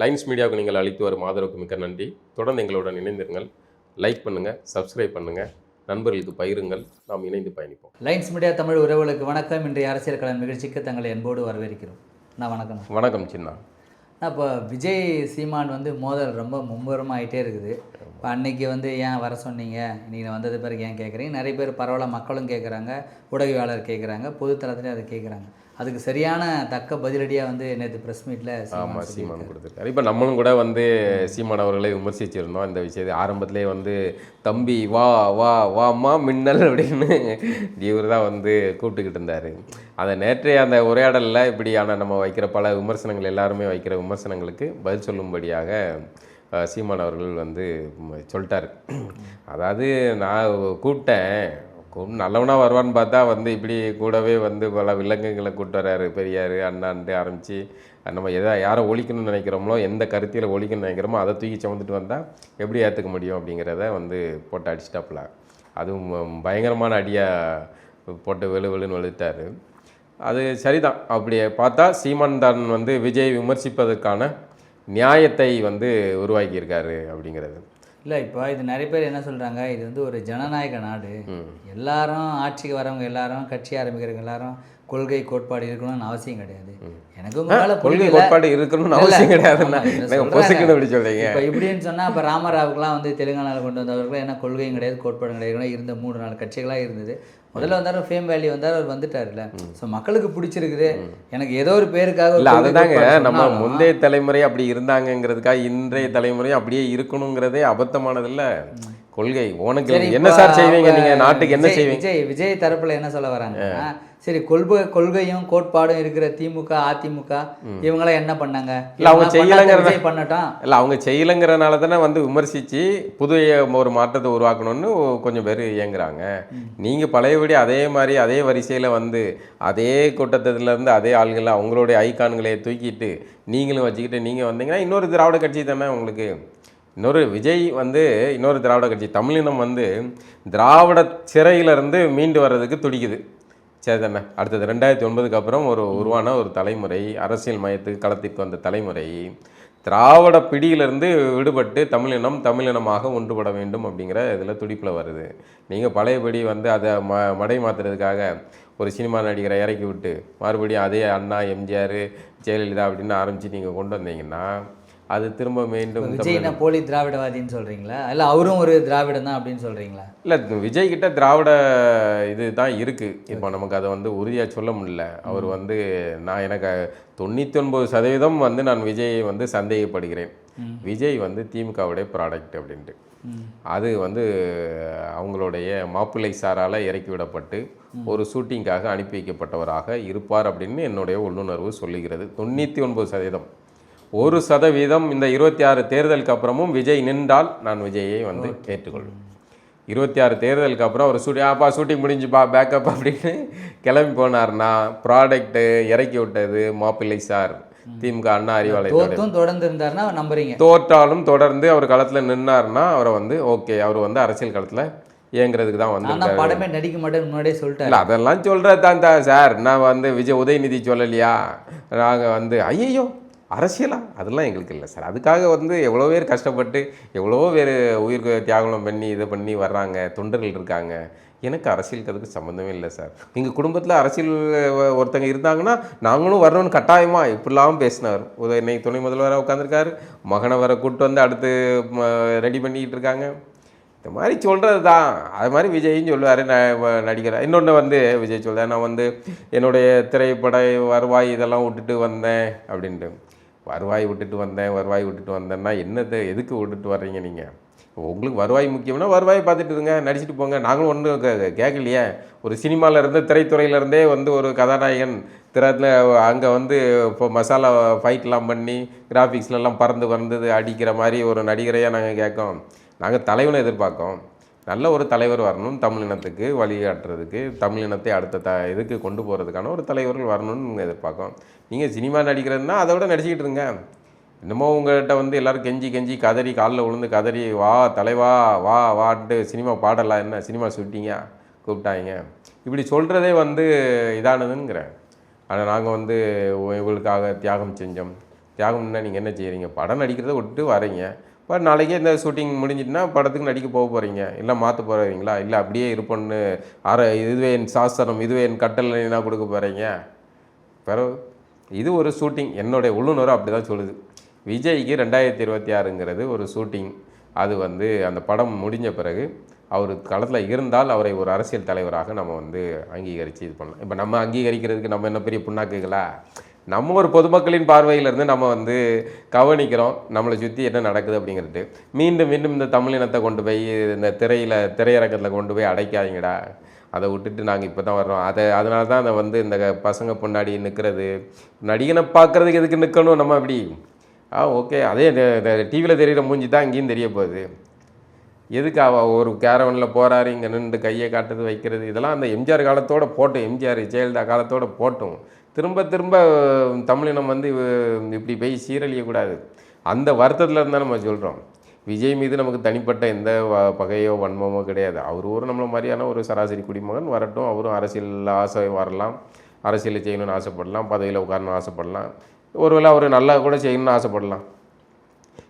Lines மீடியாவுக்கு நீங்கள் அளித்து வரும் ஆதரவுக்கு மிக்க நன்றி. தொடர்ந்து எங்களுடன் இணைந்திருங்கள். லைக் பண்ணுங்கள் சப்ஸ்கிரைப் பண்ணுங்கள் நண்பர்களுக்கு பகிருங்கள். நாம் இணைந்து பயணிப்போம். லைன்ஸ் மீடியா தமிழ் உறவுகளுக்கு வணக்கம். இன்றைய அரசியல் கலன் நிகழ்ச்சிக்கு தங்களை அன்போடு வரவேற்கிறோம். நான் வணக்கம். வணக்கம் சின்னா. இப்போ விஜய் சீமான் வந்து மோதல் ரொம்ப மும்முரமாக ஆகிட்டே இருக்குது. இப்போ அன்னைக்கு வந்து ஏன் வர சொன்னீங்க? நான் வந்தது பிறகு ஏன் கேட்குறீங்க? நிறைய பேர் பரவாயில்ல மக்களும் கேட்குறாங்க ஊடகவியாளர் கேட்குறாங்க பொதுத்தளத்துலேயும் அதை கேட்குறாங்க. அதுக்கு சரியான தக்க பதிலடியாக வந்து நேற்று ப்ரெஸ் மீட்டில் ஆமாம் சீமான் கொடுத்துருக்காரு. இப்போ நம்மளும் கூட வந்து சீமான் அவர்களை விமர்சிச்சிருந்தோம் இந்த விஷயத்தை. ஆரம்பத்திலே வந்து தம்பி வா வா வாம்மா மின்னல் அப்படின்னு இவர் தான் வந்து கூப்பிட்டுக்கிட்டு இருந்தார். அந்த நேற்றைய அந்த உரையாடலில் இப்படியான நம்ம வைக்கிற பல விமர்சனங்கள் எல்லாருமே வைக்கிற விமர்சனங்களுக்கு பதில் சொல்லும்படியாக சீமான் அவர்கள் வந்து சொல்லிட்டாரு. அதாவது நான் கூப்பிட்டேன். நல்லவனாக வருவான்னு பார்த்தா வந்து இப்படி கூடவே வந்து பல விலங்குகளை கூட்டு வர்றாரு பெரியார் அண்ணான்ட்டு ஆரம்பித்து நம்ம எதை யாரை ஒழிக்கணும்னு நினைக்கிறோமோ எந்த கருத்தியில் ஒழிக்கணும்னு நினைக்கிறோமோ அதை தூக்கி சுமந்துட்டு வந்தால் எப்படி ஏற்றுக்க முடியும் அப்படிங்கிறத வந்து போட்டு அடிச்சிட்டாப்புல. அதுவும் பயங்கரமான அடியாக போட்டு வெளு வெளுன்னு வெளுத்தார் அது சரிதான். அப்படி பார்த்தா சீமான் தான் வந்து விஜய் விமர்சிப்பதற்கான நியாயத்தை வந்து உருவாக்கியிருக்காரு அப்படிங்கிறது. இல்லை இப்போ இது நிறைய பேர் என்ன சொல்கிறாங்க இது வந்து ஒரு ஜனநாயக நாடு. எல்லாரும் ஆட்சிக்கு வரவங்க எல்லாரும் கட்சி ஆரம்பிக்கிறவங்க எல்லாரும் கொள்கை கோட்பாடு இருக்கணும்னு அவசியம் கிடையாது. எனக்கு கொள்கை. கோட்பாடு இருக்கணும்னு அவசியம் சொல்றீங்க? இப்போ இப்படின்னு சொன்னா அப்ப ராமராவுக்குலாம் வந்து தெலுங்கானாவில் கொண்டு வந்தவர்கள் என்ன கொள்கையும் கிடையாது கோட்பாடும் கிடையாது இருந்த மூணு நாலு கட்சிகளா இருந்தது. முதல்ல வந்தார் ஃபேம் வேல்யூ வந்தார் அவர் வந்துட்டார்ல ஸோ மக்களுக்கு பிடிச்சிருக்குது. எனக்கு ஏதோ ஒரு பேருக்காக இல்ல அதுதாங்க. நம்ம முந்தைய தலைமுறை அப்படி இருந்தாங்கங்கிறதுக்காக இன்றைய தலைமுறையும் அப்படியே இருக்கணுங்கிறதே அபத்தமானதில்ல. கொள்கை. உனக்கு என்ன சார் செய்வீங்க? நீங்க நாட்டுக்கு என்ன செய்வீங்க? விஜய் விஜய் தரப்புல என்ன சொல்ல வராங்கன்னா சரி கொள்கை கொள்கையும் கோட்பாடும் இருக்கிற திமுக அதிமுக இவங்களாம் என்ன பண்ணாங்க? இல்ல, அவங்க செய்யலைங்கிறத- பண்ணட்டும். இல்ல அவங்க செய்யலைங்கிறனால தானே வந்து விமர்சிச்சு புதிய ஒரு மாற்றத்தை உருவாக்கணும்னு கொஞ்சம் பேர் இயங்குறாங்க. நீங்க பழையபடி அதே மாதிரி அதே வரிசையில வந்து அதே கூட்டத்துல இருந்து அதே ஆள்களை அவங்களுடைய ஐகான்களை தூக்கிட்டு நீங்களும் வச்சுக்கிட்டு நீங்க வந்தீங்கன்னா இன்னொரு திராவிட கட்சி தானே உங்களுக்கு இன்னொரு விஜய் வந்து இன்னொரு திராவிட கட்சி தமிழினம் வந்து திராவிட சிறையிலிருந்து மீண்டு வர்றதுக்கு துடிக்குது. சரி தானே அடுத்தது ரெண்டாயிரத்தி ஒன்பதுக்கு அப்புறம் ஒரு உருவான ஒரு தலைமுறை அரசியல் மையத்துக்கு களத்திற்கு வந்த தலைமுறை திராவிட பிடியிலிருந்து விடுபட்டு தமிழினம் தமிழினமாக ஒன்றுபட வேண்டும் அப்படிங்கிற இதில் துடிப்பில் வருது. நீங்கள் பழையபடி வந்து அதை ம மடை மாற்றுறதுக்காக ஒரு சினிமா நடிகரை இறக்கி விட்டு மறுபடியும் அதே அண்ணா எம்ஜிஆர் ஜெயலலிதா அப்படின்னு ஆரம்பித்து நீங்கள் கொண்டு வந்தீங்கன்னா அது திரும்ப மீண்டும் விஜய் என்ன போலி திராவிடவாதின்னு சொல்றீங்களா? இல்ல அவரும் ஒரு திராவிடம் தான் அப்படின்னு சொல்றீங்களா? இல்லை விஜய் கிட்ட திராவிட இது தான் இருக்குது இப்போ நமக்கு அதை வந்து உறுதியாக சொல்ல முடியல. அவர் வந்து நான் எனக்கு தொண்ணூற்றி ஒன்பது சதவீதம் வந்து நான் விஜயை வந்து சந்தேகப்படுகிறேன். விஜய் வந்து திமுகவுடைய ப்ராடக்ட் அப்படின்ட்டு. அது வந்து அவங்களுடைய மாப்பிள்ளை சாரால் இறக்கி விடப்பட்டு ஒரு ஷூட்டிங்காக அனுப்பி வைக்கப்பட்டவராக இருப்பார் அப்படின்னு என்னுடைய உள்ளுணர்வு சொல்லுகிறது. தொண்ணூற்றி ஒன்பது சதவீதம். ஒரு சதவீதம் இந்த இருபத்தி ஆறு தேர்தலுக்கு அப்புறமும் விஜய் நின்றால் நான் விஜயை வந்து ஏற்றுக்கொள்வேன். இருபத்தி ஆறு தேர்தலுக்கு அப்புறம் ஒரு ஷூட்டிங் அப்பா ஷூட்டிங் முடிஞ்சுப்பா பேக்கப் அப்படின்னு கிளம்பி போனார்னா ப்ராடக்ட்டு இறக்கி விட்டது மாப்பிள்ளை சார். திமுக அண்ணா அறிவாலயத்தோட தோத்தும் தொடர்ந்து இருந்தாருன்னா நம்புறீங்க. தோற்றாலும் தொடர்ந்து அவர் களத்தில் நின்னார்னா அவரை வந்து ஓகே அவர் வந்து அரசியல் களத்தில் இயங்குறதுக்கு தான் வந்து படமே நடிக்க மாட்டேன்னு முன்னாடியே சொல்லிட்டாரு. இல்லை அதெல்லாம் சொல்கிறது தான் தான் சார். நான் வந்து விஜய் உதயநிதி சொல்லலையா? நாங்கள் வந்து ஐயையோ அரசியலா? அதெல்லாம் எங்களுக்கு இல்லை சார். அதுக்காக வந்து எவ்வளோ பேர் கஷ்டப்பட்டு எவ்வளோ பேர் உயிர் தியாகம் பண்ணி இதை பண்ணி வர்றாங்க தொண்டர்கள் இருக்காங்க. எனக்கு அரசியலுக்கு அதுக்கு சம்மந்தமே இல்லை சார். எங்கள் குடும்பத்தில் அரசியல் ஒருத்தங்க இருந்தாங்கன்னா நாங்களும் வரணும்னு கட்டாயமாக இப்படிலாம் பேசினார். உதய இன்னைக்கு துணை முதல்வராக உட்காந்துருக்காரு மகனை வர கூட்டு வந்து அடுத்து ரெடி பண்ணிக்கிட்டு இருக்காங்க. இந்த மாதிரி சொல்கிறது தான் அது மாதிரி விஜயும் சொல்லுவார் நடிகர். இன்னொன்று வந்து விஜய் சொல்கிறார் நான் வந்து என்னுடைய திரைப்பட வருவாய் இதெல்லாம் விட்டுட்டு வந்தேன் அப்படின்ட்டு. வருவாய் விட்டுட்டு வந்தேன் வருவாய் விட்டுட்டு வந்தேன்னா என்னத்தை எதுக்கு விட்டுட்டு வர்றீங்க நீங்கள் உங்களுக்கு வருவாய் முக்கியம்னா வருவாயை பார்த்துட்டு இருங்க நடிச்சுட்டு போங்க. நாங்களும் ஒன்றும் கேட்கலையே ஒரு சினிமாவிலேருந்து திரைத்துறையிலேருந்தே வந்து ஒரு கதாநாயகன் திறத்தில் அங்கே வந்து இப்போ மசாலா ஃபைட்லாம் பண்ணி கிராஃபிக்ஸ்லலாம் பறந்து பறந்து அடிக்கிற மாதிரி ஒரு நடிகரையாக நாங்கள் கேட்கோம். நாங்கள் தலைவனை எதிர்பார்க்கோம். நல்ல ஒரு தலைவர் வரணும் தமிழினத்துக்கு வழிகாட்டுறதுக்கு தமிழினத்தை அடுத்த த இதுக்கு கொண்டு போகிறதுக்கான ஒரு தலைவர்கள் வரணும்னு எதிர்பார்க்கோம் நீங்கள் சினிமா நடிக்கிறதுனா அதை விட நடிச்சிக்கிட்டு இருங்க. என்னமோ உங்கள்கிட்ட வந்து எல்லோரும் கெஞ்சி கெஞ்சி கதறி காலில் விழுந்து கதறி வா தலைவா வா வாட்டு சினிமா பாடலாம் என்ன? சினிமா ஷூட்டிங்கா கூப்பிட்டாங்க. இப்படி சொல்கிறதே வந்து இதானதுங்கிறேன். ஆனால் நாங்கள் வந்து இவங்களுக்காக தியாகம் செஞ்சோம். தியாகம்னா நீங்கள் என்ன செய்கிறீங்க படம் நடிக்கிறத விட்டு வரீங்க. இப்போ நாளைக்கே இந்த ஷூட்டிங் முடிஞ்சிட்டுனா படத்துக்கு நடிக்க போக போகிறீங்க இல்லை மாற்ற போகிறீங்களா இல்லை அப்படியே இருப்போன்னு அற இதுவே என் சாஸ்திரம் இதுவே என் கட்டளைனா கொடுக்க போகிறீங்க பிறகு இது ஒரு ஷூட்டிங் என்னுடைய உள்ளுணர்வு அப்படி தான் சொல்லுது. விஜய்க்கு ரெண்டாயிரத்தி இருபத்தி ஆறுங்கிறது ஒரு ஷூட்டிங் அது வந்து அந்த படம் முடிஞ்ச பிறகு அவர் களத்தில் இருந்தால் அவரை ஒரு அரசியல் தலைவராக நம்ம வந்து அங்கீகரித்து இது பண்ணலாம். இப்போ நம்ம அங்கீகரிக்கிறதுக்கு நம்ம என்ன பெரிய புண்ணாக்குகளா? நம்ம ஒரு பொதுமக்களின் பார்வையிலிருந்து நம்ம வந்து கவனிக்கிறோம் நம்மளை சுற்றி என்ன நடக்குது அப்படிங்கிறது. மீண்டும் மீண்டும் இந்த தமிழினத்தை கொண்டு போய் இந்த திரையில் திரையரங்கத்தில் கொண்டு போய் அடைக்காதீங்கடா. அதை விட்டுட்டு நாங்கள் இப்போ தான் வர்றோம். அதை அதனால தான் அதை வந்து இந்த பசங்க பொன்னாடி நிற்கிறது நடிகனை பார்க்குறதுக்கு எதுக்கு நிற்கணும் நம்ம அப்படி. ஆ ஓகே. அதே டிவியில் தெரிகிற மூஞ்சி தான் இங்கேயும் தெரிய போகுது. எதுக்கு அவ ஒரு கேரவனில் போகிறாரு இங்கே நின்று கையை காட்டுறது வைக்கிறது? இதெல்லாம் அந்த எம்ஜிஆர் காலத்தோட போட்டோம். எம்ஜிஆர் ஜெயலலிதா காலத்தோட போட்டோம். திரும்ப திரும்ப தமிழினம் வந்து இப்படி போய் சீரழியக்கூடாது. அந்த வருத்தத்தில் இருந்தால் நம்ம சொல்கிறோம் விஜய் மீது நமக்கு தனிப்பட்ட எந்த வ- பகையோ வன்மமோ கிடையாது. அவர் ஒரு நம்மளை மாதிரியான ஒரு சராசரி குடிமகன். வரட்டும் அவரும் அரசியல் ஆசை வரலாம். அரசியலில் செய்யணும்னு ஆசைப்படலாம். பதவியில் உட்காரணும்னு ஆசைப்படலாம். ஒருவேளை அவர் நல்லா கூட செய்யணும்னு ஆசைப்படலாம்.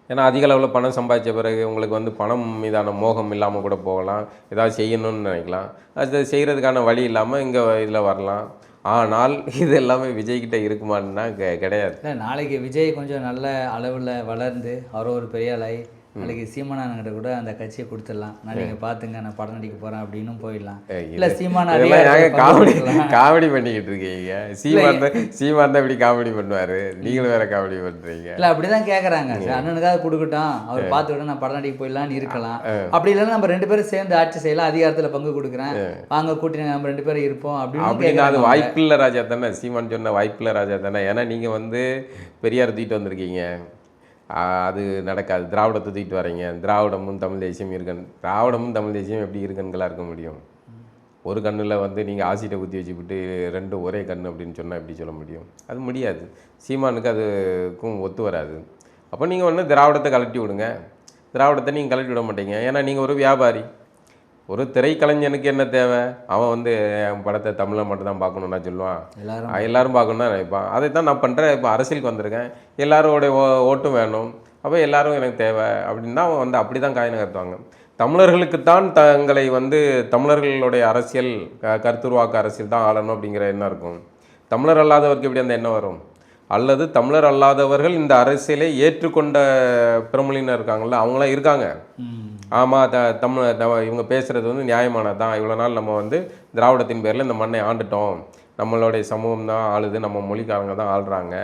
ஏன்னா அதிக அளவில் பணம் சம்பாதிச்ச பிறகு உங்களுக்கு வந்து பணம் மீதான மோகம் இல்லாமல் கூட போகலாம். ஏதாவது செய்யணும்னு நினைக்கலாம். அது செய்கிறதுக்கான வழி இல்லாமல் இங்கே இதில் வரலாம். ஆனால் இது எல்லாமே விஜய்கிட்ட இருக்குமான்னா கிடையாது. இல்லை நாளைக்கு விஜய் கொஞ்சம் நல்ல அளவில் வளர்ந்து அவர் ஒரு பெரிய ஆளாகி நாளைக்கு சீமானங்கிட்ட கூட அந்த கட்சியை கொடுத்துடலாம். நான் நீங்கள் பார்த்துங்க நான் படம் நடிக்க போகிறேன் அப்படின்னும் போயிடலாம். இல்லை சீமான காமெடி. காமெடி பண்ணிக்கிட்டு இருக்கீங்க. சீமான் தான் சீமான் தான் இப்படி காமெடி பண்ணுவார். நீங்களும் வேற காமெடி பண்ணுறீங்க இல்லை அப்படிதான் கேட்குறாங்க சரி அண்ணனுக்காக கொடுக்கட்டும். அவர் பார்த்து விட நான் படம் நடிக்க போயிடலாம்னு இருக்கலாம். அப்படி இல்லைன்னா நம்ம ரெண்டு பேரும் சேர்ந்து ஆட்சி செய்யலாம். அதிகாரத்தில் பங்கு கொடுக்குறேன். வாங்க கூட்டி நம்ம ரெண்டு பேரும் இருப்போம் அப்படின்னு அப்படின்னா அது கேட்குறாங்க வாய்ப்பில்லை ராஜா தானே? சீமான் சொன்ன வாய்ப்பில்லை ராஜா தானே? ஏன்னா நீங்கள் வந்து பெரியார் தூக்கிட்டு வந்திருக்கீங்க. அது நடக்காது. திராவிடத்தை தூக்கிட்டு வரீங்க திராவிடமும் தமிழ் தேசியம் இருக்கன் திராவிடமும் தமிழ் தேசியம் எப்படி இருக்கன்களாக இருக்க முடியும்? ஒரு கண்ணில் வந்து நீங்கள் ஆசிட்டை குத்தி வச்சுக்கிட்டு ரெண்டு ஒரே கண் அப்படின்னு சொன்னால் எப்படி சொல்ல முடியும்? அது முடியாது. சீமானுக்கு அதுக்கும் ஒத்து வராது. அப்போ நீங்கள் ஒன்று திராவிடத்தை கலட்டி விடுங்க. திராவிடத்தை நீங்கள் கலட்டி விட மாட்டீங்க. ஏன்னா நீங்கள் ஒரு வியாபாரி. ஒரு திரைக்கலைஞனுக்கு என்ன தேவை? அவன் வந்து என் படத்தை தமிழில் மட்டும் தான் பார்க்கணுன்னா சொல்லுவான். எல்லாரும் எல்லாரும் பார்க்கணும் தான் நினைப்பான். அதை தான் நான் பண்ணுறேன் இப்போ அரசியலுக்கு வந்திருக்கேன். எல்லாரோடைய ஓ- ஓட்டும் வேணும். அப்போ எல்லாரும் எனக்கு தேவை அப்படின்னா அவன் வந்து அப்படி தான் காய் நகர்த்துவாங்க தமிழர்களுக்குத்தான் தங்களை வந்து தமிழர்களுடைய அரசியல் கருத்துருவாக்க அரசியல் தான் ஆளணும் அப்படிங்கிற எண்ணம் இருக்கும். தமிழர் அல்லாதவருக்கு எப்படி அந்த எண்ணம் வரும்? அல்லது தமிழர் அல்லாதவர்கள் இந்த அரசியலை ஏற்றுக்கொண்ட பிரமுலினர் இருக்காங்கல்ல அவங்களாம் இருக்காங்க. ஆமாம் த தமிழ் த- இவங்க பேசுகிறது வந்து நியாயமானது தான் இவ்வளோ நாள் நம்ம வந்து திராவிடத்தின் பேரில் இந்த மண்ணை ஆண்டுட்டோம். நம்மளுடைய சமூகம் தான் ஆளுது நம்ம மொழிக்காரங்க தான் ஆள்றாங்க.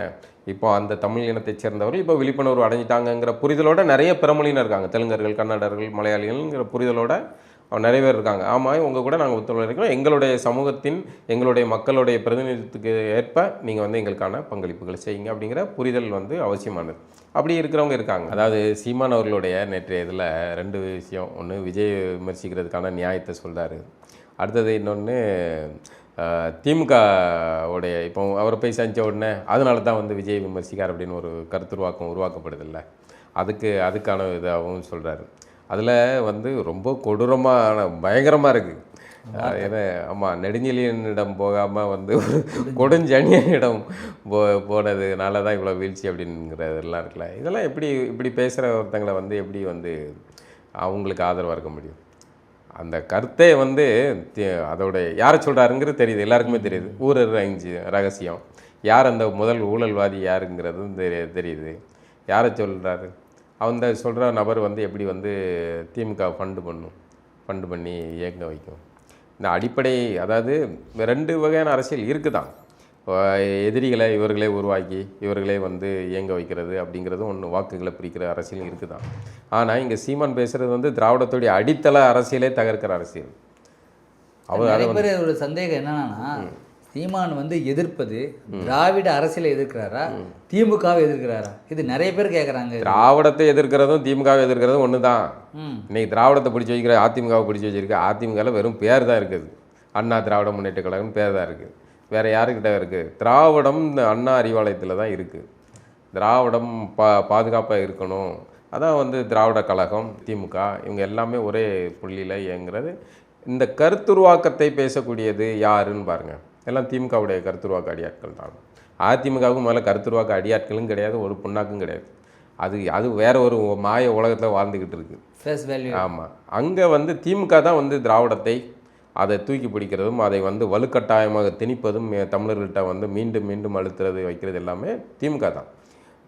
இப்போ அந்த தமிழ் இனத்தைச் சேர்ந்தவர்கள் இப்போ விழிப்புணர்வு அடைஞ்சிட்டாங்கங்கிற புரிதலோட நிறைய பிறமொழியினர் இருக்காங்க. தெலுங்கர்கள் கன்னடர்கள் மலையாளிகள்ங்கிற புரிதலோட அவன் நிறைய பேர் இருக்காங்க. ஆமாம் உங்கள் கூட நாங்கள் ஒத்துழைக்கிறோம் எங்களுடைய சமூகத்தின் எங்களுடைய மக்களுடைய பிரதிநிதித்துக்கு ஏற்ப நீங்கள் வந்து எங்களுக்கான பங்களிப்புகளை செய்யுங்க அப்படிங்கிற புரிதல் வந்து அவசியமானது. அப்படி இருக்கிறவங்க இருக்காங்க. அதாவது சீமான் அவர்களுடைய நேற்றைய இதில் ரெண்டு விஷயம். ஒன்று விஜய் விமர்சிக்கிறதுக்கான நியாயத்தை சொல்கிறாரு அடுத்தது இன்னொன்று திமுக உடைய இப்போ அவரை போய் செஞ்ச உடனே அதனால தான் வந்து விஜய் விமர்சிக்கார் அப்படின்னு ஒரு கருத்துருவாக்கம் உருவாக்கப்படுதில்ல. அதுக்கு அதுக்கான இதாகவும் சொல்கிறாரு அதில் வந்து ரொம்ப கொடூரமான பயங்கரமாக இருக்குது ஏன்னா ஆமாம் நெடுஞ்செழியனிடம் போகாமல் வந்து கொடுஞ்சனியனிடம் போ போனதுனால தான் இவ்வளோ வீழ்ச்சி அப்படிங்கிறதெல்லாம் இருக்குல்ல. இதெல்லாம் எப்படி இப்படி பேசுகிற ஒருத்தங்களை வந்து எப்படி வந்து அவங்களுக்கு ஆதரவாக இருக்க முடியும்? அந்த கருத்தே வந்து அதோட யாரை சொல்கிறாருங்கிறது தெரியுது. எல்லாருக்குமே தெரியுது. ஊரர் அஞ்சு ரகசியம். யார் அந்த முதல் ஊழல்வாதி யாருங்கிறதும் தெரி தெரியுது. யாரை சொல்கிறாரு அந்த சொல்கிற நபர் வந்து எப்படி வந்து திமுக ஃபண்டு பண்ணும் ஃபண்டு பண்ணி இயங்க வைக்கும். இந்த அடிப்படை அதாவது ரெண்டு வகையான அரசியல் இருக்குதான். எதிரிகளை இவர்களே உருவாக்கி இவர்களே வந்து இயங்க வைக்கிறது அப்படிங்கிறது ஒன்று வாக்குகளை பிரிக்கிற அரசியல் இருக்குதான். ஆனால் இங்கே சீமான் பேசுகிறது வந்து திராவிடத்துடைய அடித்தள அரசியலே தகர்க்கிற அரசியல். அவர் ஒரு சந்தேகம் என்னன்னா சீமான் வந்து எதிர்ப்பது திராவிட அரசியலை எதிர்க்கிறாரா? திமுகவை எதிர்க்கிறாரா? இது நிறைய பேர் கேட்குறாங்க திராவிடத்தை எதிர்க்கிறதும் திமுகவை எதிர்க்கிறதும் ஒன்று தான் இன்னைக்கு திராவிடத்தை பிடிச்சி வைக்கிற அதிமுகவை பிடிச்சி வச்சிருக்கு அதிமுகவில் வெறும் பேர் தான் இருக்குது. அண்ணா திராவிட முன்னேற்ற கழகம் பேர் தான் இருக்குது. வேறு யாருக்கிட்ட இருக்குது திராவிடம் இந்த அண்ணா அறிவாலயத்தில் தான் இருக்குது திராவிடம் பா பாதுகாப்பாக இருக்கணும். அதான் வந்து திராவிட கழகம் திமுக இவங்க எல்லாமே ஒரே புள்ளியில் இயங்குறது. இந்த கருத்துருவாக்கத்தை பேசக்கூடியது யாருன்னு பாருங்கள் எல்லாம் திமுகவுடைய கருத்துருவாக்கு அடியாட்கள் தான். அதிமுகவுக்கும் முதல்ல கருத்துருவாக்கு அடியாட்களும் கிடையாது ஒரு புண்ணாக்கும் கிடையாது. அது அது வேற ஒரு மாய உலகத்தில் வாழ்ந்துக்கிட்டு இருக்கு. ஆமாம் அங்கே வந்து திமுக தான் வந்து திராவிடத்தை அதை தூக்கி பிடிக்கிறதும் அதை வந்து வலுக்கட்டாயமாக திணிப்பதும் தமிழர்கள்ட்ட வந்து மீண்டும் மீண்டும் அழுத்துறது வைக்கிறது எல்லாமே திமுக தான்.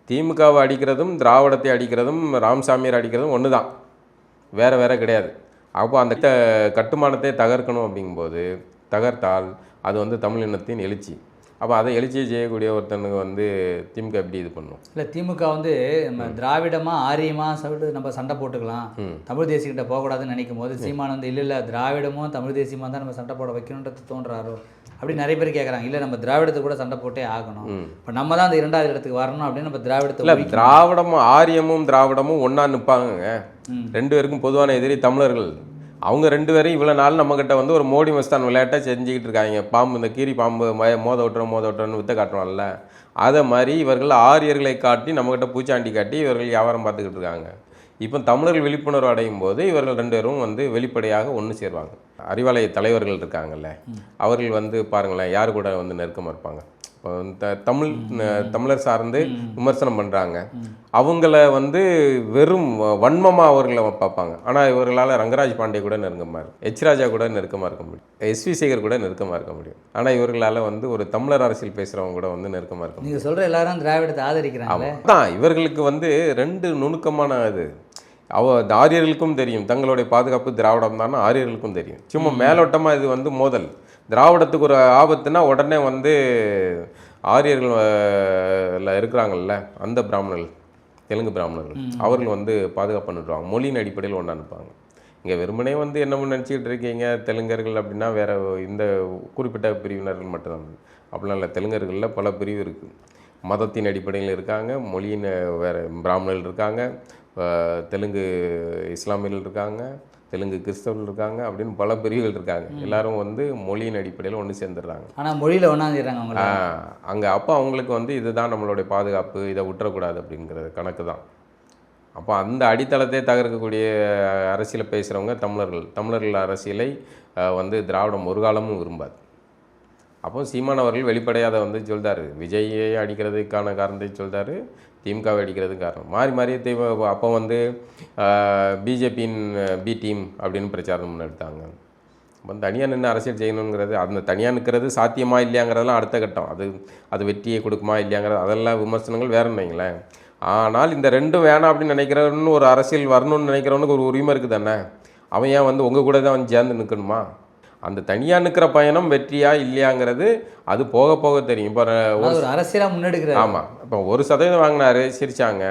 திமுகவை அடிக்கிறதும் திராவிடத்தை அடிக்கிறதும் ராமசாமியார் அடிக்கிறதும் ஒன்று தான் வேற வேற கிடையாது. அப்போ அந்த க- கட்டுமானத்தை தகர்க்கணும் அப்படிங்கும்போது தகர்த்தால் அது வந்து தமிழ் இனத்தின் எழுச்சி. அப்போ அதை எழுச்சியை செய்யக்கூடிய ஒருத்தனுக்கு வந்து திமுக எப்படி இது பண்ணும்? இல்லை திமுக வந்து நம்ம திராவிடமா ஆரியமா சொல்லிட்டு நம்ம சண்டை போட்டுக்கலாம். தமிழ் தேசியக்கிட்ட போகக்கூடாதுன்னு நினைக்கும் போது சீமான் வந்து இல்லை இல்லை திராவிடமும் தமிழ் தேசியமாக தான் நம்ம சண்டை போட வைக்கணுன்றது தோன்றாரோ? அப்படி நிறைய பேர் கேட்குறாங்க இல்லை நம்ம திராவிடத்துக்கு கூட சண்டை போட்டே ஆகணும். இப்போ நம்ம தான் அந்த இரண்டாவது இடத்துக்கு வரணும் அப்படின்னு நம்ம திராவிடத்தை இல்லை ஒழிக்கணும். திராவிடமும் ஆரியமும் திராவிடமும் ஒன்றா நிற்பாங்க. ரெண்டு பேருக்கும் பொதுவான எதிரி தமிழர்கள். அவங்க ரெண்டு பேரும் இவ்வளோ நாள் நம்மக்கிட்ட வந்து ஒரு மோடி மஸ்தான் விளையாட்டை செஞ்சுக்கிட்டு இருக்காங்க. பாம்பு இந்த கீரி பாம்பு மோத விட்டுறோம் மோத விட்டுறோன்னு வித்த காட்டுவான்ல அதை மாதிரி இவர்கள் ஆரியர்களை காட்டி நம்மக்கிட்ட பூச்சாண்டி காட்டி இவர்கள் வியாபாரம் பார்த்துக்கிட்டு இருக்காங்க. இப்போ தமிழர்கள் விழிப்புணர்வு அடையும் போது இவர்கள் ரெண்டு பேரும் வந்து வெளிப்படையாக ஒன்று சேருவாங்க. அறிவாலய தலைவர்கள் இருக்காங்கல்ல. அவர்கள் வந்து பாருங்களேன் யார் கூட வந்து நெருக்கமாக இருப்பாங்க? இப்போ இந்த தமிழ் தமிழர் சார்ந்து விமர்சனம் பண்ணுறாங்க அவங்கள வந்து வெறும் வன்மமாக அவர்களை பார்ப்பாங்க. ஆனால் இவர்களால் ரங்கராஜ் பாண்டே கூட நெருக்கமாக இருக்கும் எச் ராஜா கூட நெருக்கமாக இருக்க முடியும். எஸ்வி சேகர் கூட நெருக்கமாக இருக்க முடியும். ஆனால் இவர்களால் வந்து ஒரு தமிழர் அரசியல் பேசுகிறவங்க கூட வந்து நெருக்கமாக இருக்க முடியும். நீங்க சொல்ற எல்லாரும் திராவிடத்தை ஆதரிக்கிறாங்களே? தான் இவர்களுக்கு வந்து ரெண்டு நுணுக்கமான இது. அவ ஆரியர்களுக்கும் தெரியும். தங்களுடைய பாதுகாப்பு திராவிடம் தானே ஆரியர்களுக்கும் தெரியும். சும்மா மேலோட்டமாக இது வந்து மோதல். திராவிடத்துக்கு ஒரு ஆபத்துனா உடனே வந்து ஆரியர்கள் இருக்கிறாங்கல்ல அந்த பிராமணர்கள் தெலுங்கு பிராமணர்கள் அவர்கள் வந்து பாதுகாப்பு பண்ணிடுவாங்க. மொழியின் அடிப்படையில் ஒன்றா அனுப்பாங்க இங்கே வெறுமனே வந்து என்ன நினச்சிக்கிட்டு இருக்கீங்க? தெலுங்கர்கள் அப்படின்னா வேற இந்த குறிப்பிட்ட பிரிவினர்கள் மட்டும்தான். அப்படிலாம் இல்லை தெலுங்கர்களில் பல பிரிவு இருக்குது மதத்தின் அடிப்படையில் இருக்காங்க மொழியின் வேறு பிராமணர்கள் இருக்காங்க தெலுங்கு இஸ்லாமியர்கள் இருக்காங்க தெலுங்கு கிறிஸ்தவர்கள் இருக்காங்க அப்படின்னு பல பிரிவுகள் இருக்காங்க. எல்லாரும் வந்து மொழியின் அடிப்படையில் ஒன்று சேர்ந்துடுறாங்க. ஆனா மொழியில ஒன்றாந்துடுறாங்க அங்கே அப்போ அவங்களுக்கு வந்து இதுதான் நம்மளுடைய பாதுகாப்பு இதை விட்டுறக்கூடாது அப்படிங்கிறது கணக்கு தான். அப்போ அந்த அடித்தளத்தை தகர்க்கக்கூடிய அரசியலை பேசுகிறவங்க தமிழர்கள். தமிழர்கள் அரசியலை அஹ், வந்து திராவிடம் ஒரு காலமும் விரும்பாது. அப்போ சீமான் அவர்கள் வெளிப்படையாக அதை வந்து சொல்றாரு. விஜயை அடிக்கிறதுக்கான காரணத்தை சொல்றாரு. திமுகவை அடிக்கிறதுக்கு காரணம். மாறி மாறி தி அப்போ வந்து பிஜேபியின் பி டீம் அப்படின்னு பிரச்சாரம் முன்னெடுத்தாங்க அப்போ தனியாக நின்று அரசியல் செய்யணுங்கிறது அந்த தனியாக நிற்கிறது சாத்தியமா இல்லையாங்கிறதெல்லாம் அடுத்த கட்டம். அது அது வெற்றியை கொடுக்குமா இல்லையாங்கிறது அதெல்லாம் விமர்சனங்கள் வேறன்னு வைங்களேன். ஆனால் இந்த ரெண்டும் வேணாம் அப்படின்னு நினைக்கிறவன்னு ஒரு அரசியல் வரணும்னு நினைக்கிறவனுக்கு ஒரு உரிமை இருக்குது தானே அவன் ஏன் வந்து உங்கள் கூட தான் வந்து சேர்ந்து நிற்கணுமா அந்த தனியாக நிற்கிற பயணம் வெற்றியா இல்லையாங்கிறது அது போக போக தெரியும். இப்போ ஒரு அரசியலா முன்னெடுக்கிறாரு. ஆமாம் இப்போ ஒரு சதவீதம் வாங்கினாரு சிரிச்சாங்க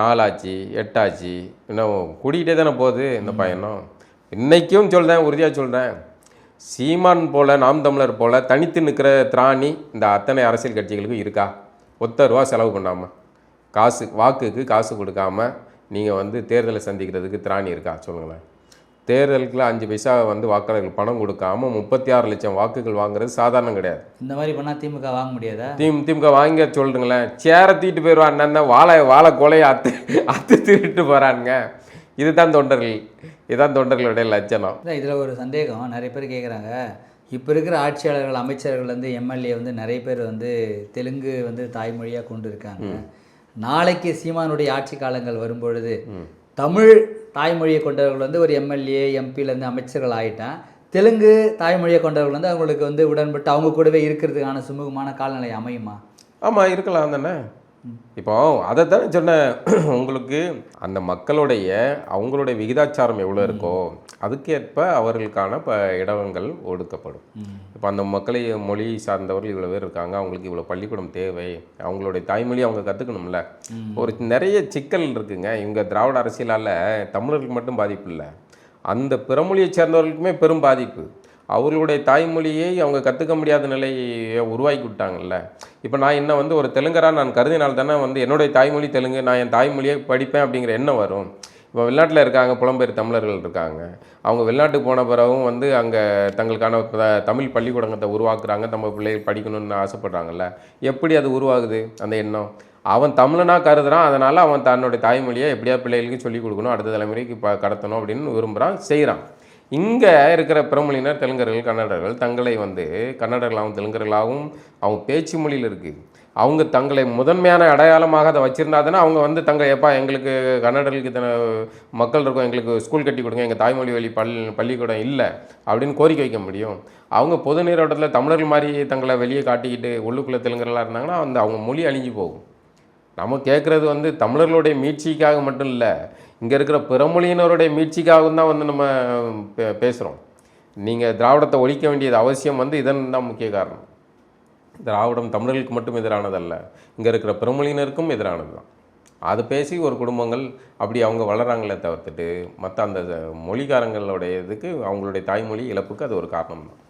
நாலாச்சு எட்டாச்சு இன்னும் கூட்டிகிட்டே தானே போகுது இந்த பயணம். இன்னைக்கும் சொல்கிறேன் உறுதியாக சொல்கிறேன் சீமான் போல நாம் தமிழர் போல தனித்து நிற்கிற திராணி இந்த அத்தனை அரசியல் கட்சிகளுக்கு இருக்கா? ஒத்த ரூபா செலவு பண்ணாமல் காசு வாக்குக்கு காசு கொடுக்காம நீங்கள் வந்து தேர்தலை சந்திக்கிறதுக்கு திராணி இருக்கா? சொல்லுங்களேன். தேர்தலுக்குள்ள அஞ்சு பைசா வந்து வாக்காளர்கள் பணம் கொடுக்காம முப்பத்தி ஆறு லட்சம் வாக்குகள் வாங்குறது சாதாரணம் கிடையாது. இந்த மாதிரி பண்ணா திமுக வாங்க முடியாதா? திம் திமுக வாங்க சொல்லுங்களேன் சேர தூக்கிட்டு போயிடுவான் அண்ணன் வாழை வாழை கொலையை அத்து அத்து திருட்டு போகிறானுங்க இதுதான் தொண்டர்கள் இதுதான் தொண்டர்களுடைய லட்சணம். இதில் ஒரு சந்தேகம் நிறைய பேர் கேட்குறாங்க இப்போ இருக்கிற ஆட்சியாளர்கள் அமைச்சர்கள் வந்து எம்எல்ஏ வந்து நிறைய பேர் வந்து தெலுங்கு வந்து தாய்மொழியாக கொண்டு இருக்காங்க. நாளைக்கு சீமானுடைய ஆட்சி காலங்கள் வரும்பொழுது தமிழ் தாய்மொழியை கொண்டவர்கள் வந்து ஒரு எம்எல்ஏ எம்பிலேருந்து அமைச்சர்கள் ஆகிட்டேன் தெலுங்கு தாய்மொழியை கொண்டவர்கள் வந்து அவங்களுக்கு வந்து உடன்பட்டு அவங்க கூடவே இருக்கிறதுக்கான சுமூகமான காலநிலை அமையுமா? ஆமாம் இருக்கலாம் தானே? இப்போ அதை தானே சொன்னேன். உங்களுக்கு அந்த மக்களுடைய அவங்களுடைய விகிதாச்சாரம் எவ்வளோ இருக்கோ அதுக்கேற்ப அவர்களுக்கான இப்போ இடங்கள் ஒடுக்கப்படும். இப்போ அந்த மக்களை மொழி சார்ந்தவர்கள் இவ்வளோ பேர் இருக்காங்க அவங்களுக்கு இவ்வளோ பள்ளிக்கூடம் தேவை அவங்களுடைய தாய்மொழி அவங்க கற்றுக்கணும்ல ஒரு நிறைய சிக்கல் இருக்குங்க. இவங்க திராவிட அரசியலால் தமிழர்களுக்கு மட்டும் பாதிப்பு இல்லை. அந்த பிறமொழியை சேர்ந்தவர்களுக்குமே பெரும் பாதிப்பு. அவர்களுடைய தாய்மொழியை அவங்க கற்றுக்க முடியாத நிலையை உருவாக்கி விட்டாங்கல்ல. இப்போ நான் என்ன வந்து ஒரு தெலுங்கராக நான் கருதினால் தானே வந்து என்னுடைய தாய்மொழி தெலுங்கு நான் என் தாய்மொழியை படிப்பேன் அப்படிங்கிற எண்ணம் வரும். இப்போ வெளிநாட்டில் இருக்காங்க புலம்பெயர் தமிழர்கள் இருக்காங்க. அவங்க வெளிநாட்டுக்கு போன பிறகும் வந்து அங்கே தங்களுக்கான த- தமிழ் பள்ளிக்கூடங்கத்தை உருவாக்குறாங்க நம்ம பிள்ளைகள் படிக்கணும்னு ஆசைப்படுறாங்கல்ல. எப்படி அது உருவாகுது அந்த எண்ணம்? அவன் தமிழனா கருதுறான் அதனால் அவன் தன்னுடைய தாய்மொழியை எப்படியா பிள்ளைகளுக்கு சொல்லிக் கொடுக்கணும் அடுத்த தலைமுறைக்கு இப்போ கடத்தணும் அப்படின்னு விரும்புகிறான் செய்கிறான் இங்கே இருக்கிற பிறமொழியினர் தெலுங்கர்கள் கன்னடர்கள் தங்களை வந்து கன்னடர்களாகவும் தெலுங்கர்களாகவும் அவங்க பேச்சு மொழியில் இருக்குது அவங்க தங்களை முதன்மையான அடையாளமாக அதை வச்சுருந்தா தானே அவங்க வந்து தங்களை எப்பா எங்களுக்கு கன்னடர்களுக்கு இத்தனை மக்கள் இருக்கும் எங்களுக்கு ஸ்கூல் கட்டி கொடுங்க எங்கள் தாய்மொழி வழி பள்ளி பள்ளிக்கூடம் இல்லை அப்படின்னு கோரிக்கை வைக்க முடியும். அவங்க பொது நீரோட்டத்தில் தமிழர்கள் மாதிரி தங்களை வெளியே காட்டிக்கிட்டு உள்ளுக்குள்ளே தெலுங்கர்களாக இருந்தாங்கன்னா அந்த அவங்க மொழி அழிஞ்சு போகும். நம்ம கேட்குறது வந்து தமிழர்களுடைய மீட்சிக்காக மட்டும் இல்லை இங்கே இருக்கிற பிறமொழியினருடைய மீட்சிக்காகவும் தான் வந்து நம்ம பே பேசுகிறோம் நீங்கள் திராவிடத்தை ஒழிக்க வேண்டியது அவசியம் வந்து இதன் தான் முக்கிய காரணம். திராவிடம் தமிழர்களுக்கு மட்டும் எதிரானதல்ல இங்கே இருக்கிற பிறமொழியினருக்கும் எதிரானது தான். அது பேசி ஒரு குடும்பங்கள் அப்படி அவங்க வளராங்களே தவிர்த்துட்டு மற்ற அந்த மொழிக்காரங்களுடைய இதுக்கு அவங்களுடைய தாய்மொழி இழப்புக்கு அது ஒரு காரணம் தான்.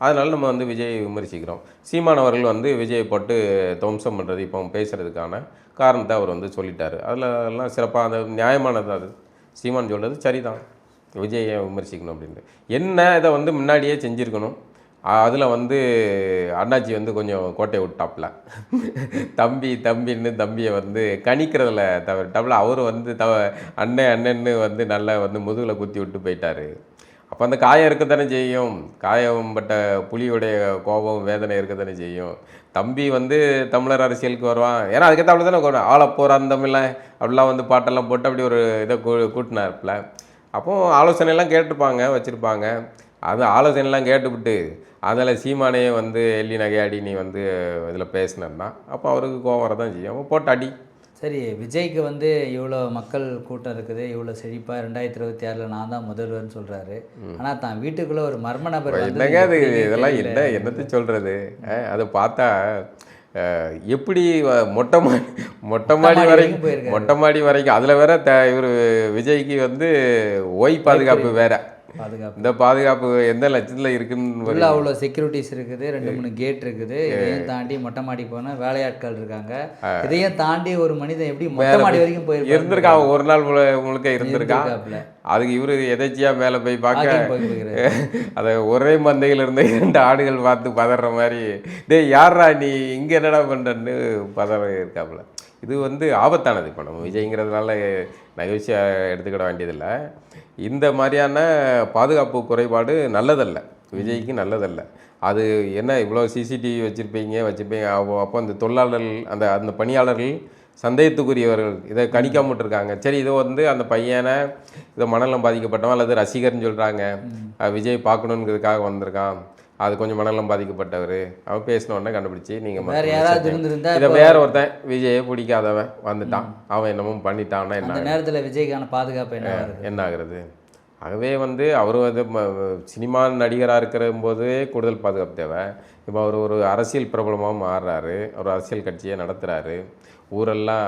அதனால் நம்ம வந்து விஜயை விமர்சிக்கிறோம். சீமான் அவர்கள் வந்து விஜயை போட்டு துவம்சம் பண்ணுறது இப்போ பேசுகிறதுக்கான காரணத்தை அவர் வந்து சொல்லிட்டார். அதில் எல்லாம் சிறப்பாக அது நியாயமானது அது. சீமான் சொல்கிறது சரிதான். விஜயை விமர்சிக்கணும் அப்படின்ட்டு. என்ன இதை வந்து முன்னாடியே செஞ்சுருக்கணும்? அதில் வந்து அண்ணாச்சி வந்து கொஞ்சம் கோட்டையை விட்டாப்புல தம்பி தம்பின்னு தம்பியை வந்து கணிக்கிறதுல தவிர்ட்டாப்புல அவர் வந்து தவ அண்ணன் அண்ணன்னு வந்து நல்லா வந்து முதுகில் குத்தி விட்டு போயிட்டாரு. அப்போ அந்த காயம் இருக்கத்தானே செய்யும். காயம்பட்ட புலியுடைய கோபம் வேதனை இருக்கத்தானே செய்யும். தம்பி வந்து தமிழர் அரசியலுக்கு வருவான். ஏன்னா அதுக்கேற்ற தானே ஆளை ஆளப்போர் அந்தமில்ல அப்படிலாம் வந்து பாட்டெல்லாம் போட்டு அப்படி ஒரு இதை கூ கூட்டினார்ல. அப்போது ஆலோசனைலாம் கேட்டிருப்பாங்க வச்சுருப்பாங்க. அது ஆலோசனைலாம் கேட்டுவிட்டு அதில் சீமானையே வந்து எள்ளி நகையாடி நீ வந்து இதில் பேசினேன்னா அப்போ அவருக்கு கோவம் வரதான் செய்யும். அப்போ போட்டு அடி. சரி விஜய்க்கு வந்து இவ்வளோ மக்கள் கூட்டம் இருக்குது இவ்வளோ செழிப்பாக ரெண்டாயிரத்தி இருபத்தி ஆறில் நான் தான் முதல்வர்னு சொல்கிறாரு ஆனால் தான் வீட்டுக்குள்ளே ஒரு மர்ம நபர் என்னங்க அது இதெல்லாம். என்ன என்னத்தை சொல்கிறது அதை பார்த்தா எப்படி மொட்டை மாடி மொட்டை மாடி வரைக்கும். மொட்டை மாடி வரைக்கும் அதில் வேற த இவர் விஜய்க்கு வந்து ஓய் பாதுகாப்பு வேற. பாதுகாப்பு. இந்த பாதுகாப்பு எந்த லட்சத்தில் இருக்குன்னு உள்ள அவ்வளோ செக்யூரிட்டிஸ் இருக்குது ரெண்டு மூணு கேட் இருக்குது. இதையும் தாண்டி மொட்டை மாடி போனால் வேலையாட்கள் இருக்காங்க. இதையும் தாண்டி ஒரு மனிதன் எப்படி மொட்டை மாடி வரைக்கும் போயிருப்பாரு? இருந்திருக்கான் அவன் ஒரு நாள் முழு- முழுக்க இருந்திருக்கான். அதுக்கு இவரு எதேச்சியா மேலே போய் பார்க்க. அதை ஒரே மந்தையில் இருந்த இரண்டு ஆடுகள் பார்த்து பதற மாதிரி. டேய் யார்ரா நீ? இங்கே என்னடா பண்ணுறன்னு பதற இருக்காப்புல. இது வந்து ஆபத்தானது இப்போ நம்ம விஜய்ங்கிறதுனால நகைச்சியாக எடுத்துக்கிட வேண்டியதில்லை. இந்த மாதிரியான பாதுகாப்பு குறைபாடு நல்லதல்ல. விஜய்க்கு நல்லதல்ல. அது என்ன இவ்வளோ சிசிடிவி வச்சுருப்பீங்க வச்சுருப்பீங்க அப்போ அப்போ அந்த தொழிலாளர்கள் அந்த அந்த பணியாளர்கள் சந்தேகத்துக்குரியவர்கள். இதை கணிக்காம விட்டுருக்காங்க சரி இதை வந்து அந்த பையனை இதை மனநலம் பாதிக்கப்பட்டவன் அல்லது ரசிகர்னு சொல்கிறாங்க விஜய் பார்க்கணுங்கிறதுக்காக வந்திருக்கான். அது கொஞ்சம் மனநலம் பாதிக்கப்பட்டவர். அவன் பேசின உடனே கண்டுபிடிச்சி நீங்கள் வேற யாராவது இருந்திருந்தா இதை வேற ஒருத்தன் விஜயை பிடிக்காதவன் வந்துட்டான். அவன் என்னமோ பண்ணிட்டான்னா என்ன நேரத்தில் விஜய்க்கான பாதுகாப்பு என்ன என்ன ஆகுறது? ஆகவே வந்து அவர் வந்து சினிமா நடிகராக இருக்கிற போதே கூடுதல் பாதுகாப்பு தேவை. இப்போ அவர் ஒரு அரசியல் பிரபலமாக மாறுறாரு. ஒரு அரசியல் கட்சியை நடத்துகிறாரு ஊரெல்லாம்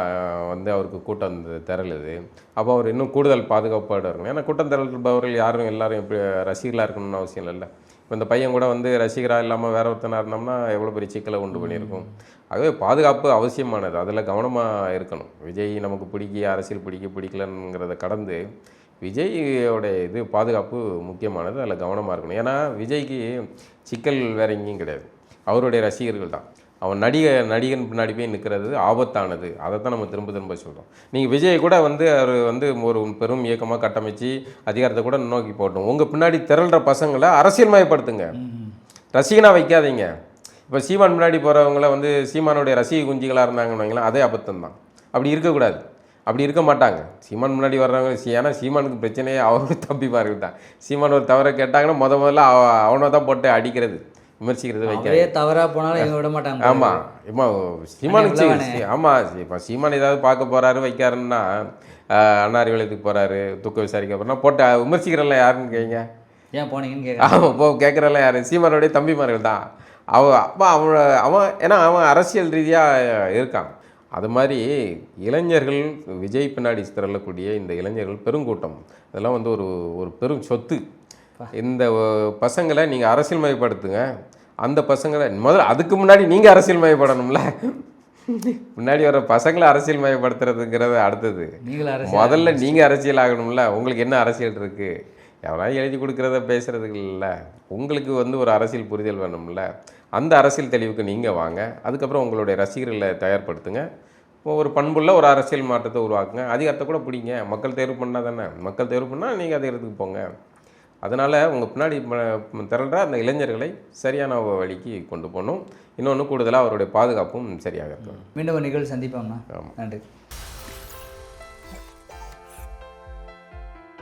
வந்து அவருக்கு கூட்டம் வந்து திரளுது. அப்போ அவர் இன்னும் கூடுதல் பாதுகாப்போடு இருக்கணும். ஏன்னா கூட்டம் திரள்பவர்கள் யாரும் எல்லாரும் எப்படி ரசிகர்களாக இருக்கணும்னு அவசியம் இல்லை இப்போ இந்த பையன் கூட வந்து ரசிகராக இல்லாமல் வேற ஒருத்தனாக இருந்தோம்னா எவ்வளோ பெரிய சிக்கலை உண்டு பண்ணியிருக்கும். ஆகவே பாதுகாப்பு அவசியமானது. அதில் கவனமாக இருக்கணும். விஜய் நமக்கு பிடிக்க அரசியல் பிடிக்க பிடிக்கலங்கிறத கடந்து விஜய்யோடைய இது பாதுகாப்பு முக்கியமானது. அதில் கவனமாக இருக்கணும். ஏன்னா விஜய்க்கு சிக்கல் வேற எங்கேயும் கிடையாது. அவருடைய ரசிகர்கள் தான். அவன் நடிக நடிகன் பின்னாடி போய் நிற்கிறது ஆபத்தானது. அதை தான் நம்ம திரும்ப திரும்ப சொல்கிறோம் நீங்கள் விஜய் கூட வந்து அவர் வந்து ஒரு பெரும் இயக்கமாக கட்டமைச்சு அதிகாரத்தை கூட நோக்கி போட்டோம் உங்கள் பின்னாடி திரள்ற பசங்களை அரசியல்மயப்படுத்துங்க. ரசிகனாக வைக்காதீங்க. இப்போ சீமான் முன்னாடி போகிறவங்கள வந்து சீமானுடைய ரசிக குஞ்சிகளாக இருந்தாங்கன்னு வைங்களேன் அதே அபத்தம் தான் அப்படி இருக்கக்கூடாது. அப்படி இருக்க மாட்டாங்க. சீமான் முன்னாடி வர்றவங்க ஏன்னா சீமானுக்கு பிரச்சனையே அவரோட தம்பிமார்கள் தான். சீமான் ஒரு தவறை கேட்டாங்கன்னா முத முதல்ல அவ- அவனை தான் போட்டு அடிக்கிறது. விமர்சிக்கிறது வைக்க அவரே தவறா போனாலும் இவங்க விட மாட்டாங்க. ஆமாம் இப்போ சீமானுக்கு உள்ளவனே. சி- ஆமா இப்போ சீமான் ஏதாவது பார்க்க போறாரு வைக்காருன்னா அறிவாலயத்துக்கு போறாரு துக்க விசாரிக்க போறா போட்டு விமர்சிக்கிறல்ல யாருன்னு கேங்க. ஏன் போனீங்கன்னு கேட்க அவன் இப்போ கேட்குறல்ல யாரு? சீமானுடைய தம்பிமார்கள் தான். அவன் அப்போ அவன் அவன் ஏன்னா அவன் அரசியல் ரீதியாக இருக்கான். அது மாதிரி இளைஞர்கள் விஜய் பின்னாடி திரளக்கூடிய இந்த இளைஞர்கள் பெருங்கூட்டம். இதெல்லாம் வந்து ஒரு ஒரு பெரும் சொத்து. இந்த பசங்களை நீங்கள் அரசியல்மயப்படுத்துங்க அந்த பசங்களை முதல்ல அதுக்கு முன்னாடி நீங்கள் அரசியல்மயப்படணும்ல முன்னாடி வர பசங்களை அரசியல்மயப்படுத்துறதுங்கிறது அடுத்தது. நீங்களும் அரசியல் முதல்ல நீங்கள் அரசியல் ஆகணும்ல. உங்களுக்கு என்ன அரசியல் இருக்குது எவனா எழுதி கொடுக்குறத பேசுறதுக்கு இல்லை. உங்களுக்கு வந்து ஒரு அரசியல் புரிதல் வேணும்ல. அந்த அரசியல் தெளிவுக்கு நீங்கள் வாங்க. அதுக்கப்புறம் உங்களுடைய ரசிகர்களை தயார்படுத்துங்க. ஒரு பண்புள்ள ஒரு அரசியல் மாற்றத்தை உருவாக்குங்க. அதிகாரத்தை கூட பிடிங்க. மக்கள் தேர்வு பண்ணால் தானே? மக்கள் தேர்வு பண்ணால் நீங்கள் அதிகாரத்துக்கு போங்க. அதனால் உங்கள் பின்னாடி திரள்ற அந்த இளைஞர்களை சரியான வழிக்கு கொண்டு போகணும். இன்னொன்று கூடுதலாக அவருடைய பாதுகாப்பும் சரியாக இருக்கணும். மீண்டும் ஒரு நிகழ்வு சந்திப்போம்ண்ணா. ஆமாம் நன்றி.